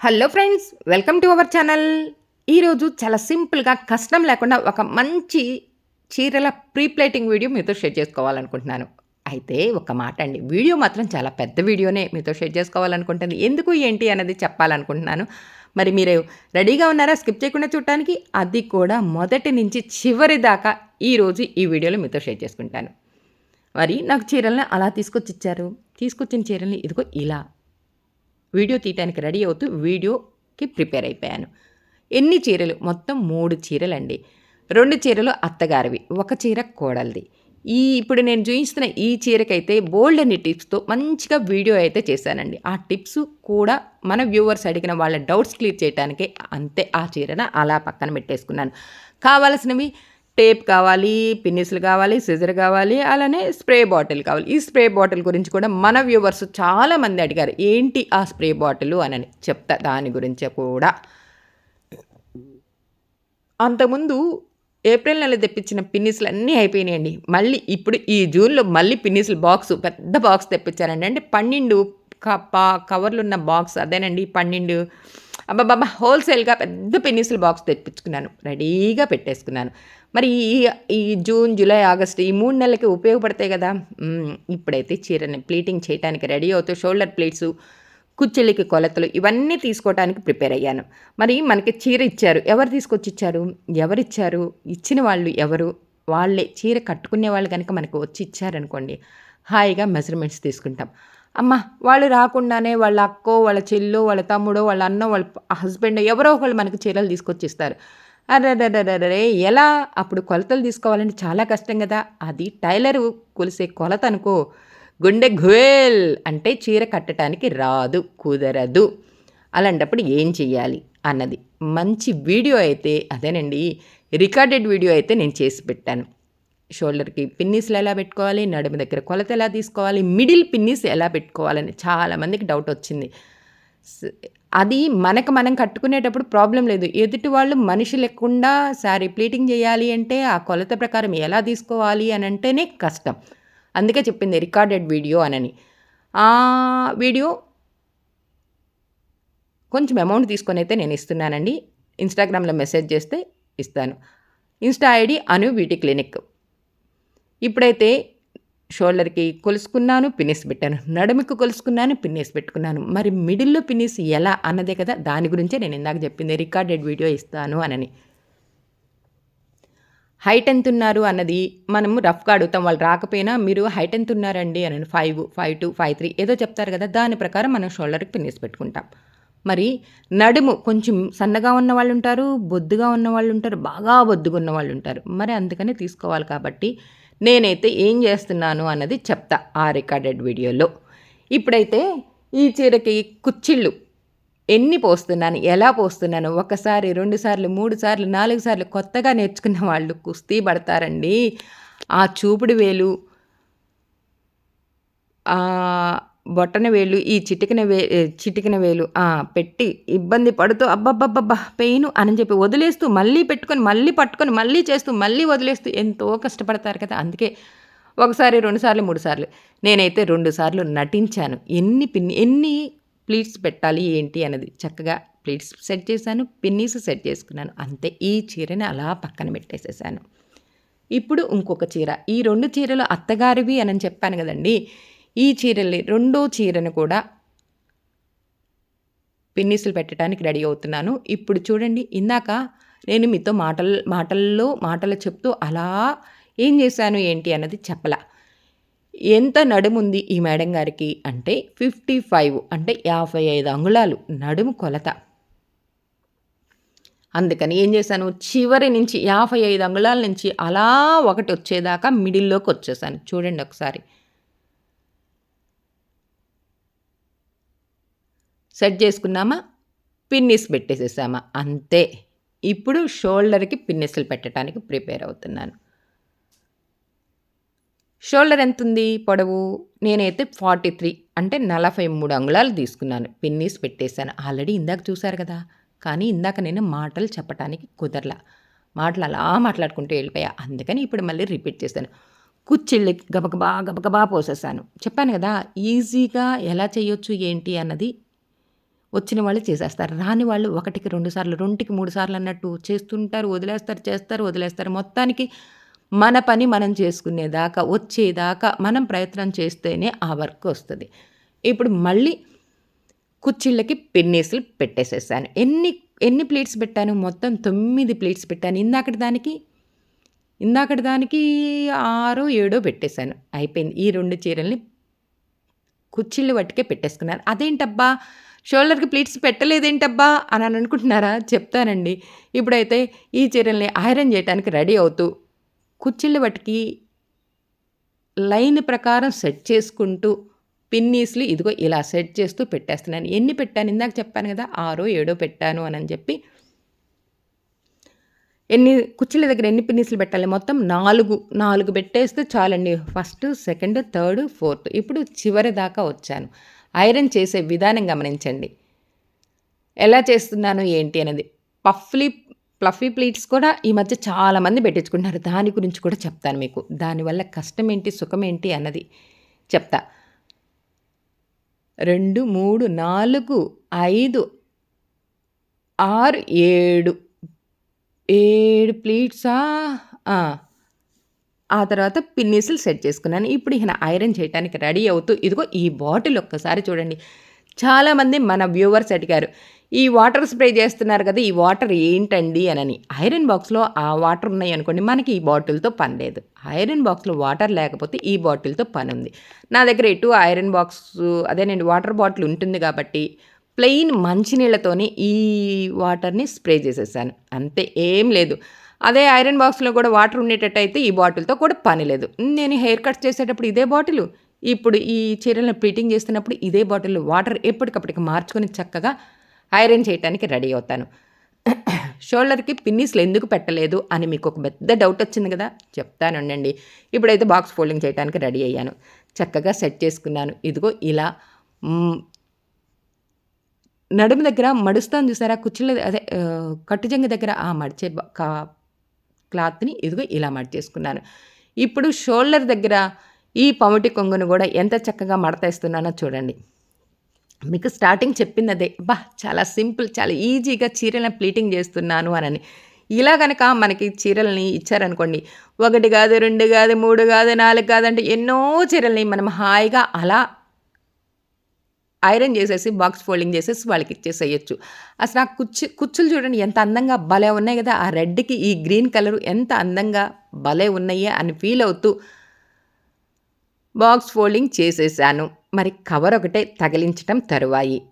Hello friends welcome to our channel. ఈరోజు చాలా సింపుల్గా కష్టం లేకుండా ఒక మంచి చీరల ప్రీ ప్లేటింగ్ వీడియో మీతో షేర్ చేసుకోవాలనుకుంటున్నాను. అయితే ఒక మాట అండి వీడియో మాత్రం చాలా పెద్ద వీడియోనే మీతో షేర్ చేసుకోవాలనుకుంటుంది. ఎందుకు ఏంటి అనేది చెప్పాలనుకుంటున్నాను. మరి మీరు రెడీగా ఉన్నారా? స్కిప్ చేయకుండా చూడటానికి అది కూడా మొదటి నుంచి చివరి దాకా ఈరోజు ఈ వీడియోలో మీతో షేర్ చేసుకుంటాను. మరి నాకు చీరలను అలా తీసుకొచ్చి ఇచ్చారు. తీసుకొచ్చిన చీరల్ని ఇదిగో ఇలా. వీడియో తీయటానికి రెడీ అవుతూ వీడియోకి ప్రిపేర్ అయిపోయాను. ఎన్ని చీరలు? మొత్తం మూడు చీరలండి. రెండు చీరలు అత్తగారివి ఒక చీర కోడలిది. ఈ ఇప్పుడు నేను చూపిస్తున్న ఈ చీరకైతే బోల్డ్ అని టిప్స్తో మంచిగా వీడియో అయితే చేశానండి. ఆ టిప్స్ కూడా మన వ్యూవర్స్ అడిగిన వాళ్ళ డౌట్స్ క్లియర్ చేయడానికే అంతే ఆ చీరన అలా పక్కన పెట్టేసుకున్నాను. కావాల్సినవి టేప్ కావాలి పిన్నిస్లు కావాలి సిజర్ కావాలి అలానే స్ప్రే బాటిల్ కావాలి. ఈ స్ప్రే బాటిల్ గురించి కూడా మన వ్యూవర్స్ చాలామంది అడిగారు. ఏంటి ఆ స్ప్రే బాటిల్ అని చెప్తా. దాని గురించి కూడా. అంతకుముందు ఏప్రిల్ నెల తెప్పించిన పిన్నిస్లు అన్నీ అయిపోయినాయండి. మళ్ళీ ఇప్పుడు ఈ జూన్లో మళ్ళీ పిన్నిస్లు బాక్స్ పెద్ద బాక్స్ తెప్పించారండి. అంటే పన్నెండు కవర్లు ఉన్న బాక్స్ అదేనండి. పన్నెండు అబ్బాబ్బా హోల్సేల్గా పెద్ద పెన్నిసులు బాక్స్ తెప్పించుకున్నాను. రెడీగా పెట్టేసుకున్నాను. మరి ఈ ఈ జూన్ జూలై ఆగస్ట్ ఈ మూడు నెలలకి ఉపయోగపడతాయి కదా? ఇప్పుడైతే చీరని ప్లీటింగ్ చేయడానికి రెడీ అవుతూ షోల్డర్ ప్లేట్స్ కుచ్చెళ్ళకి కొలతలు ఇవన్నీ తీసుకోవడానికి ప్రిపేర్ అయ్యాను. మరి మనకి చీర ఇచ్చారు. ఎవరు తీసుకొచ్చి ఇచ్చారు? ఎవరిచ్చారు? ఇచ్చిన వాళ్ళు ఎవరు? వాళ్ళే చీర కట్టుకునే వాళ్ళు కనుక మనకు వచ్చి ఇచ్చారనుకోండి హాయిగా మెజర్మెంట్స్ తీసుకుంటాం. అమ్మ వాళ్ళు రాకుండానే వాళ్ళ అక్కో వాళ్ళ చెల్లో వాళ్ళ తమ్ముడో వాళ్ళ అన్న వాళ్ళ హస్బెండ్ ఎవరో ఒకళ్ళు మనకి చీరలు తీసుకొచ్చి ఇస్తారు అరే ఎలా? అప్పుడు కొలతలు తీసుకోవాలంటే చాలా కష్టం కదా. అది టైలర్ కొలిసే కొలత అనుకో. గుండె ఘువేల్ అంటే చీర కట్టడానికి రాదు కుదరదు. అలాంటప్పుడు ఏం చెయ్యాలి అన్నది. మంచి వీడియో అయితే అదేనండి రికార్డెడ్ వీడియో అయితే నేను చేసి పెట్టాను. షోల్డర్కి పిన్నిస్లు ఎలా పెట్టుకోవాలి నడుము దగ్గర కొలత ఎలా తీసుకోవాలి మిడిల్ పిన్నిస్ ఎలా పెట్టుకోవాలని చాలామందికి డౌట్ వచ్చింది. అది మనకు మనం కట్టుకునేటప్పుడు ప్రాబ్లం లేదు. ఎదుటి వాళ్ళు మనిషి లేకుండా శారీ ప్లీటింగ్ చేయాలి అంటే ఆ కొలత ప్రకారం ఎలా తీసుకోవాలి అని అంటేనే కష్టం. అందుకే చెప్పింది రికార్డెడ్ వీడియో అనని. ఆ వీడియో కొంచెం అమౌంట్ తీసుకొని అయితే నేను ఇస్తున్నానండి. ఇన్స్టాగ్రామ్లో మెసేజ్ చేస్తే ఇస్తాను. Insta ID Anu beauty clinic. ఇప్పుడైతే షోల్డర్కి కొలుసుకున్నాను పిన్నిస్ పెట్టాను. నడుముకు కొలుసుకున్నాను పిన్నిస్ పెట్టుకున్నాను. మరి మిడిల్లో పిన్నిస్ ఎలా అన్నదే కదా దాని గురించే నేను ఇందాక చెప్పింది. రికార్డెడ్ వీడియో ఇస్తాను అనని. హైట్ ఎంత ఉన్నారు అన్నది మనము రఫ్గా అడుగుతాం. వాళ్ళు రాకపోయినా మీరు హైట్ ఎంత ఉన్నారండి అని five five two five three ఏదో చెప్తారు కదా దాని ప్రకారం మనం షోల్డర్కి పిన్నిస్ పెట్టుకుంటాం. మరి నడుము కొంచెం సన్నగా ఉన్న వాళ్ళు ఉంటారు బొద్దుగా ఉన్న వాళ్ళు ఉంటారు బాగా బొద్దుగా ఉన్న వాళ్ళు ఉంటారు. మరి అందుకనే తీసుకోవాలి కాబట్టి నేనైతే ఏం చేస్తున్నాను అన్నది చెప్తా ఆ రికార్డెడ్ వీడియోలో. ఇప్పుడైతే ఈ చీరకి కుచ్చిళ్ళు ఎన్ని పోస్తున్నాను ఎలా పోస్తున్నాను ఒకసారి రెండు సార్లు మూడు సార్లు నాలుగు సార్లు కొత్తగా నేర్చుకున్న వాళ్ళు కుస్తీ పడతారండి. ఆ చూపుడు వేలు బొట్టన వేలు ఈ చిటికిన వే చిటికిన వేలు పెట్టి ఇబ్బంది పడుతూ అబ్బబ్బబ్బబ్బా పెయిన్ అని చెప్పి వదిలేస్తూ మళ్ళీ పెట్టుకొని మళ్ళీ పట్టుకొని మళ్ళీ చేస్తూ మళ్ళీ వదిలేస్తూ ఎంతో కష్టపడతారు కదా. అందుకే ఒకసారి రెండుసార్లు మూడు సార్లు నేనైతే రెండు సార్లు నటించాను. ఎన్ని పిన్ని ఎన్ని ప్లీట్స్ పెట్టాలి ఏంటి అన్నది చక్కగా ప్లీట్స్ సెట్ చేశాను పిన్నీస్ సెట్ చేసుకున్నాను. అంతే ఈ చీరని అలా పక్కన పెట్టేసేసాను. ఇప్పుడు ఇంకొక చీర. ఈ రెండు చీరలు అత్తగారివి అని చెప్పాను కదండి ఈ చీరల్ని రెండో చీరను కూడా పిన్నిసులు పెట్టడానికి రెడీ అవుతున్నాను. ఇప్పుడు చూడండి ఇందాక నేను మీతో మాటల మాటల్లో మాటలు చెప్తూ అలా ఏం చేశాను ఏంటి అన్నది చెప్పల. ఎంత నడుముంది ఈ మేడం గారికి అంటే ఫిఫ్టీ ఫైవ్ అంటే యాభై ఐదు అంగుళాలు నడుము కొలత. అందుకని ఏం చేశాను చివరి నుంచి యాభై ఐదు అంగుళాల నుంచి అలా ఒకటి వచ్చేదాకా మిడిల్లోకి వచ్చేసాను. చూడండి ఒకసారి. సెట్ చేసుకున్నామా? పిన్నిస్ పెట్టేసేసామా? అంతే. ఇప్పుడు షోల్డర్కి పిన్నిస్లు పెట్టడానికి ప్రిపేర్ అవుతున్నాను. షోల్డర్ ఎంత ఉంది పొడవు? నేనైతే ఫార్టీ త్రీ అంటే నలభై మూడు అంగుళాలు తీసుకున్నాను. పిన్నీస్ పెట్టేశాను. ఆల్రెడీ ఇందాక చూశారు కదా? కానీ ఇందాక నేను మాటలు చెప్పడానికి కుదరలా. మాటలు అలా మాట్లాడుకుంటూ వెళ్ళిపోయా. అందుకని ఇప్పుడు మళ్ళీ రిపీట్ చేశాను. కుచ్చిళ్ళు గబగబా గబగబా పోసేసాను. చెప్పాను కదా ఈజీగా ఎలా చేయొచ్చు ఏంటి అన్నది వచ్చిన వాళ్ళు చేసేస్తారు. రాని వాళ్ళు ఒకటికి రెండు సార్లు రెండుకి మూడు సార్లు అన్నట్టు చేస్తుంటారు వదిలేస్తారు చేస్తారు వదిలేస్తారు. మొత్తానికి మన పని మనం చేసుకునేదాకా వచ్చేదాకా మనం ప్రయత్నం చేస్తేనే ఆ వర్క్ వస్తుంది. ఇప్పుడు మళ్ళీ కుర్చీళ్ళకి పెన్నేసులు పెట్టేసేసాను. ఎన్ని ఎన్ని ప్లేట్స్ పెట్టాను? మొత్తం తొమ్మిది ప్లేట్స్ పెట్టాను. ఇందాకటి దానికి ఇందాకటి దానికి ఆరో ఏడో పెట్టేశాను. అయిపోయింది. ఈ రెండు చీరల్ని కుచ్చిళ్ళు పట్టుకే పెట్టేసుకున్నారు. అదేంటబ్బా? షోల్డర్కి ప్లీట్స్ పెట్టలేదేంటబ్బా? అని అని అనుకుంటున్నారా? చెప్తానండి. ఇప్పుడైతే ఈ చీరల్ని ఐరన్ చేయడానికి రెడీ అవుతూ కుర్చీళ్ళు పట్టుకి లైన్ ప్రకారం సెట్ చేసుకుంటూ పిన్నీస్లు ఇదిగో ఇలా సెట్ చేస్తూ పెట్టేస్తున్నాను. ఎన్ని పెట్టాను? ఇందాక చెప్పాను కదా ఆరో ఏడో పెట్టాను అని చెప్పి ఎన్ని కుర్చీల దగ్గర ఎన్ని పిన్నిస్లు పెట్టాలి? మొత్తం నాలుగు నాలుగు పెట్టేస్తే చాలండి. First second third fourth. ఇప్పుడు చివరి దాకా వచ్చాను. ఐరన్ చేసే విధానం గమనించండి. ఎలా చేస్తున్నాను ఏంటి అనేది. పఫ్లీ ప్లఫీ ప్లీట్స్ కూడా ఈ మధ్య చాలామంది పెట్టించుకుంటున్నారు. దాని గురించి కూడా చెప్తాను మీకు. దానివల్ల కష్టం ఏంటి సుఖం ఏంటి అన్నది చెప్తా. రెండు మూడు నాలుగు ఐదు ఆరు ఏడు ఏడు ప్లేట్సా? ఆ. తర్వాత పిన్నీసులు సెట్ చేసుకున్నాను. ఇప్పుడు ఈయన ఐరన్ చేయడానికి రెడీ అవుతూ ఇదిగో ఈ బాటిల్ ఒక్కసారి చూడండి. చాలామంది మన వ్యూవర్స్ అడిగారు ఈ వాటర్ స్ప్రే చేస్తున్నారు కదా ఈ వాటర్ ఏంటండి? అనని. ఐరన్ బాక్స్లో ఆ వాటర్ ఉన్నాయి అనుకోండి మనకి ఈ బాటిల్తో పని లేదు. ఐరన్ బాక్స్లో వాటర్ లేకపోతే ఈ బాటిల్తో పని ఉంది. నా దగ్గర ఎటు ఐరన్ బాక్స్ అదేనండి వాటర్ బాటిల్ ఉంటుంది కాబట్టి ప్లెయిన్ మంచినీళ్ళతోనే ఈ వాటర్ని స్ప్రే చేసేసాను. అంతే ఏం లేదు. అదే ఐరన్ బాక్స్లో కూడా వాటర్ ఉండేటట్టు అయితే ఈ బాటిల్తో కూడా పని లేదు. నేను హెయిర్ కట్ చేసేటప్పుడు ఇదే బాటిల్ ఇప్పుడు ఈ చీరలను ప్లీటింగ్ చేస్తున్నప్పుడు ఇదే బాటిల్ వాటర్ ఎప్పటికప్పటికి మార్చుకొని చక్కగా ఐరన్ చేయడానికి రెడీ అవుతాను. షోల్డర్కి పిన్నిస్లు ఎందుకు పెట్టలేదు అని మీకు ఒక పెద్ద డౌట్ వచ్చింది కదా చెప్తానండి ఇప్పుడైతే బాక్స్ ఫోల్డింగ్ చేయడానికి రెడీ అయ్యాను. చక్కగా సెట్ చేసుకున్నాను. ఇదిగో ఇలా నడుము దగ్గర మడుస్తాను చూసారా? కుర్చీల అదే కట్టుజంగ దగ్గర ఆ మడిచే క్లాత్ని ఇదిగో ఇలా మడిచేసుకున్నాను. ఇప్పుడు షోల్డర్ దగ్గర ఈ పమిటి కొంగును కూడా ఎంత చక్కగా మడతేస్తున్నానో చూడండి. మీకు స్టార్టింగ్ చెప్పింది అదే బా చాలా సింపుల్ చాలా ఈజీగా చీరలను ప్లీటింగ్ చేస్తున్నాను అని ఇలా కనుక మనకి చీరల్ని ఇచ్చారనుకోండి ఒకటి కాదు రెండు కాదు మూడు కాదు నాలుగు కాదు అంటే ఎన్నో చీరల్ని మనం హాయిగా అలా ఐరన్ చేసేసి బాక్స్ ఫోల్డింగ్ చేసేసి వాళ్ళకి ఇచ్చేసేయచ్చు. అసలు ఆ కుచ్చు కుచ్చులు చూడండి ఎంత అందంగా భలే ఉన్నాయి కదా. ఆ రెడ్కి ఈ గ్రీన్ కలర్ ఎంత అందంగా భలే ఉన్నాయే అని ఫీల్ అవుతూ బాక్స్ ఫోల్డింగ్ చేసేసాను. మరి కవర్ ఒకటే తగిలించటం తరువాయి.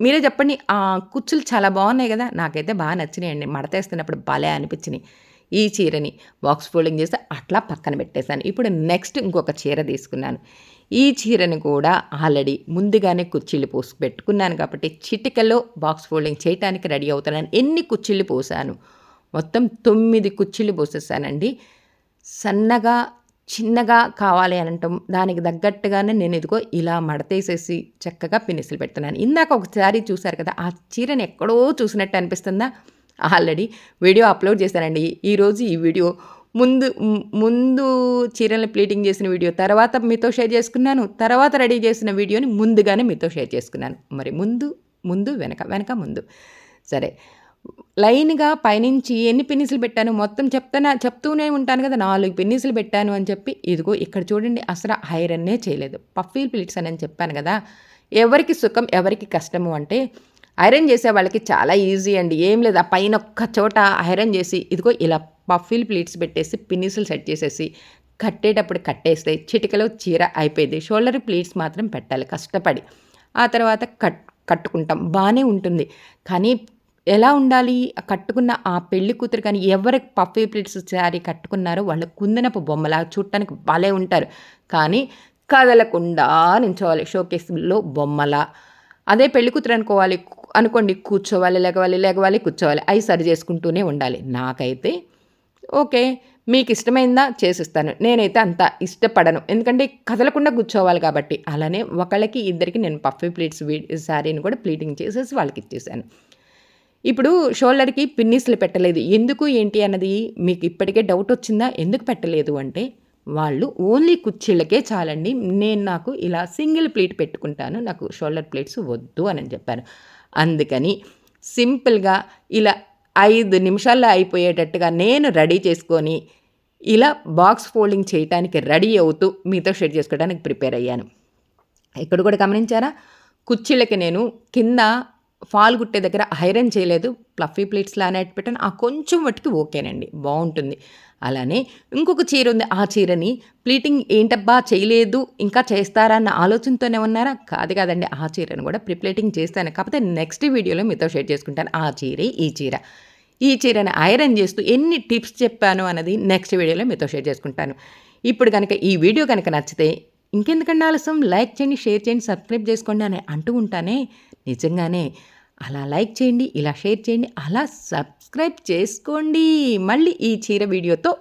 మీరే చెప్పండి ఆ కుచ్చులు చాలా బాగున్నాయి కదా. నాకైతే బాగా నచ్చినాయండి. మడతేస్తున్నప్పుడు భలే అనిపించినాయి ఈ చీరని. బాక్స్ ఫోల్డింగ్ చేస్తే అట్లా పక్కన పెట్టేశాను. ఇప్పుడు నెక్స్ట్ ఇంకొక చీర తీసుకున్నాను. ఈ చీరని కూడా ఆల్రెడీ ముందుగానే కుర్చీలు పోసి పెట్టుకున్నాను కాబట్టి చిటికలో బాక్స్ ఫోల్డింగ్ చేయడానికి రెడీ అవుతున్నాను. ఎన్ని కుర్చీలు పోసాను? మొత్తం తొమ్మిది కుర్చీలు పోసేసానండి. సన్నగా చిన్నగా కావాలి అని అంటాం. దానికి తగ్గట్టుగానే నేను ఇదిగో ఇలా మడతేసేసి చక్కగా పినిసులు పెడుతున్నాను. ఇందాక ఒకసారి చూశారు కదా ఆ చీరని ఎక్కడో చూసినట్టు అనిపిస్తుందా? ఆల్రెడీ వీడియో అప్లోడ్ చేశానండి. ఈరోజు ఈ వీడియో ముందు ముందు చీరలను ప్లీటింగ్ చేసిన వీడియో తర్వాత మీతో షేర్ చేసుకున్నాను తర్వాత రెడీ చేసిన వీడియోని ముందుగానే మీతో షేర్ చేసుకున్నాను. మరి ముందు ముందు వెనక వెనక ముందు. సరే. లైన్గా పైనుంచి ఎన్ని పిన్నిసులు పెట్టాను? మొత్తం చెప్తానా చెప్తూనే ఉంటాను కదా నాలుగు పిన్నిసులు పెట్టాను అని చెప్పి ఇదిగో ఇక్కడ చూడండి అసలు ఐరన్నే చేయలేదు. పఫీల్ ప్లేట్స్ అని చెప్పాను కదా ఎవరికి సుఖం ఎవరికి కష్టము అంటే ఐరన్ చేసే వాళ్ళకి చాలా ఈజీ అండి. ఏం లేదు. ఆ పైన ఒక్క చోట ఐరన్ చేసి ఇదిగో ఇలా పఫిల్ ప్లీట్స్ పెట్టేసి పిన్నిసులు సెట్ చేసేసి కట్టేటప్పుడు కట్టేస్తే చిటికలో చీర అయిపోయింది. షోల్డర్ ప్లీట్స్ మాత్రం పెట్టాలి కష్టపడి. ఆ తర్వాత కట్ కట్టుకుంటాం. బాగానే ఉంటుంది. కానీ ఎలా ఉండాలి? కట్టుకున్న ఆ పెళ్ళి కూతురు కానీ ఎవరి పఫీ ప్లేట్స్ శారీ కట్టుకున్నారో వాళ్ళ కుందనపు బొమ్మలా చూడటానికి భలే ఉంటారు. కానీ కదలకుండా నించోవాలి. షోకేస్లో బొమ్మలా. అదే పెళ్ళి కూతురు అనుకోవాలి. అనుకోండి కూర్చోవాలి లేగవాలి లేగవాలి కూర్చోవాలి. అవి సరి చేసుకుంటూనే ఉండాలి. నాకైతే ఓకే మీకు ఇష్టమైందా చేసిస్తాను. నేనైతే అంత ఇష్టపడను. ఎందుకంటే కదలకుండా కూర్చోవాలి కాబట్టి. అలానే ఒకళ్ళకి ఇద్దరికి నేను పఫీ ప్లేట్స్ శారీని కూడా ప్లీటింగ్ చేసేసి వాళ్ళకి ఇచ్చేసాను ఇప్పుడు షోల్డర్కి పిన్నిస్లు పెట్టలేదు. ఎందుకు ఏంటి అన్నది మీకు ఇప్పటికే డౌట్ వచ్చిందా? ఎందుకు పెట్టలేదు అంటే వాళ్ళు ఓన్లీ కుర్చీలకే చాలండి. నేను నాకు ఇలా సింగిల్ ప్లేట్ పెట్టుకుంటాను. నాకు షోల్డర్ ప్లేట్స్ వద్దు అని చెప్పాను అందుకని సింపుల్గా ఇలా ఐదు నిమిషాల్లో అయిపోయేటట్టుగా నేను రెడీ చేసుకొని ఇలా బాక్స్ ఫోల్డింగ్ చేయటానికి రెడీ అవుతూ మీతో షేర్ చేసుకోవడానికి ప్రిపేర్ అయ్యాను. ఇక్కడ కూడా గమనించారా? కుర్చీలకి నేను కింద ఫాల్ గుట్టే దగ్గర ఐరన్ చేయలేదు. ప్లఫీ ప్లేట్స్లా అనేటి పెట్టాను ఆ కొంచెం మట్టుకు ఓకేనండి. బాగుంటుంది. అలానే ఇంకొక చీర ఉంది. ఆ చీరని ప్లీటింగ్ ఏంటబ్బా చేయలేదు ఇంకా చేస్తారా అన్న ఆలోచనతోనే ఉన్నారా? కాదు కాదండి ఆ చీరను కూడా ప్రిప్లేటింగ్ చేస్తాను. కాకపోతే నెక్స్ట్ వీడియోలో మీతో షేర్ చేసుకుంటాను. ఆ చీరే ఈ చీర. ఈ చీరని ఐరన్ చేస్తూ ఎన్ని టిప్స్ చెప్పాను అన్నది నెక్స్ట్ వీడియోలో మీతో షేర్ చేసుకుంటాను. ఇప్పుడు కనుక ఈ వీడియో కనుక నచ్చితే ఇంకెందుకంటే ఆలస్యం? లైక్ చేయండి షేర్ చేయండి సబ్స్క్రైబ్ చేసుకోండి అని అంటూ ఉంటానే. నిజంగానే అలా లైక్ చేయండి ఇలా షేర్ చేయండి అలా సబ్స్క్రైబ్ చేసుకోండి. మళ్ళీ ఈ చీర వీడియోతో